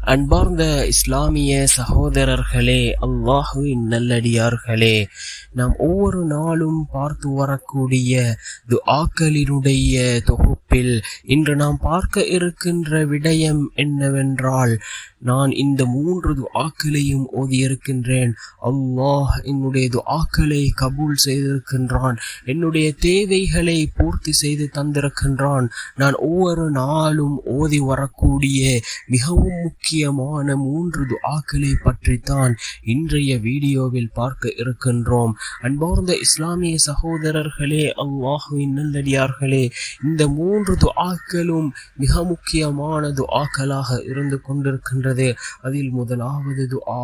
அன்பார்ந்த இஸ்லாமிய சகோதரர்களே அல்லாஹுவின் நல்லடியார்களே நாம் ஒவ்வொரு நாளும் பார்த்து வரக்கூடிய துஆக்களினுடைய தொகுப்பில் இன்று நாம் பார்க்க இருக்கின்ற விடயம் என்னவென்றால் நான் இந்த மூன்று துஆக்களையும் ஓதியிருக்கின்றேன் அல்லாஹ் என்னுடைய துஆக்களை கபூல் செய்திருக்கின்றான். என்னுடைய தேவைகளை பூர்த்தி செய்து தந்திருக்கின்றான். நான் ஒவ்வொரு நாளும் ஓதி வரக்கூடிய மிகவும் முக்கிய முக்கியமான மூன்று துஆக்களை பற்றித்தான் இன்றைய வீடியோவில் பார்க்க இருக்கின்றோம். அன்பார்ந்த இஸ்லாமிய சகோதரர்களே அல்லாஹுவின் நல்லடியார்களே இந்த மூன்று துஆக்களும் மிக முக்கியமான துஆக்களாக இருந்து கொண்டிருக்கின்றது. அதில் முதலாவது துஆ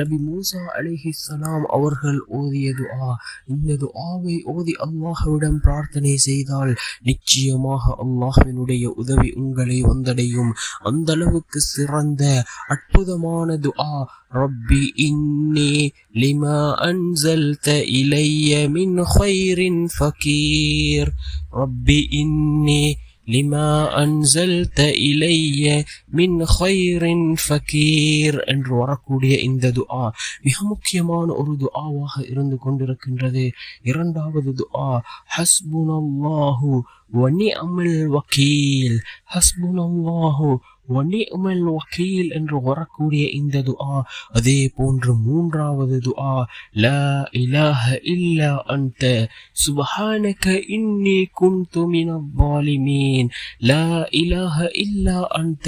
நபி மூசா அலிஹிஸ்ஸலாம் அவர்கள் ஓதிய துஆ. இந்த துஆவை ஓதி அல்லாஹுவிடம் பிரார்த்தனை செய்தால் நிச்சயமாக அல்லாஹ்வினுடைய உதவி உங்களை வந்தடையும். அந்த அளவுக்கு சிறந்த அற்புதமானது ஆ ரப்பி இன்னி லிமா அன்சல்த இலைய மின் ஹைரின் ஃபகீர். ரப்பி இன்னே லிமா அன்சல்த இலைய மின் ஹைரின் ஃபகீர் என்று வரக்கூடிய இந்த துஆ மிக முக்கியமான ஒரு துஆவாக இருந்து கொண்டிருக்கின்றது. இரண்டாவது துஆ ஹஸ்புனல்லாஹு வனிஅமல் வக்கீல் ஹஸ்புனல்லாஹு வனிஅமல் வக்கீல் என்று வரக்கூடிய இந்த துஆ அதே போன்று மூன்றாவது துஆ லா இலாஹ இல்லா அன்த சுப்ஹானக இன்னி குன்து மினல் ظالمين லா இலாஹ இல்லா அன்த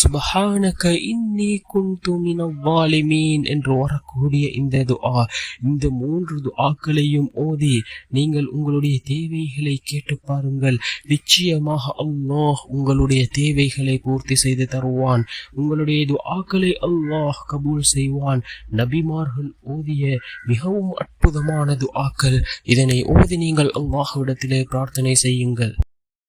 சுப்ஹானக இன்னி குன்து மினல் ظالمين என்று வரக்கூடிய இந்த துஆ இந்த மூன்று துஆக்களையும் ஓதி நீங்கள் உங்களுடைய தேவைகளை கேட்டு பாருங்கள். நிச்சயமாக அல்லாஹ் உங்களுடைய தேவைகளை பூர்த்தி செய்து தருவான். உங்களுடைய துஆக்களை அல்லாஹ் கபூல் செய்வான். நபிமார்கள் ஓதிய மிகவும் அற்புதமான துஆக்கள். இதனை ஓதி நீங்கள் அல்லாஹ்விடத்திலே பிரார்த்தனை செய்யுங்கள்.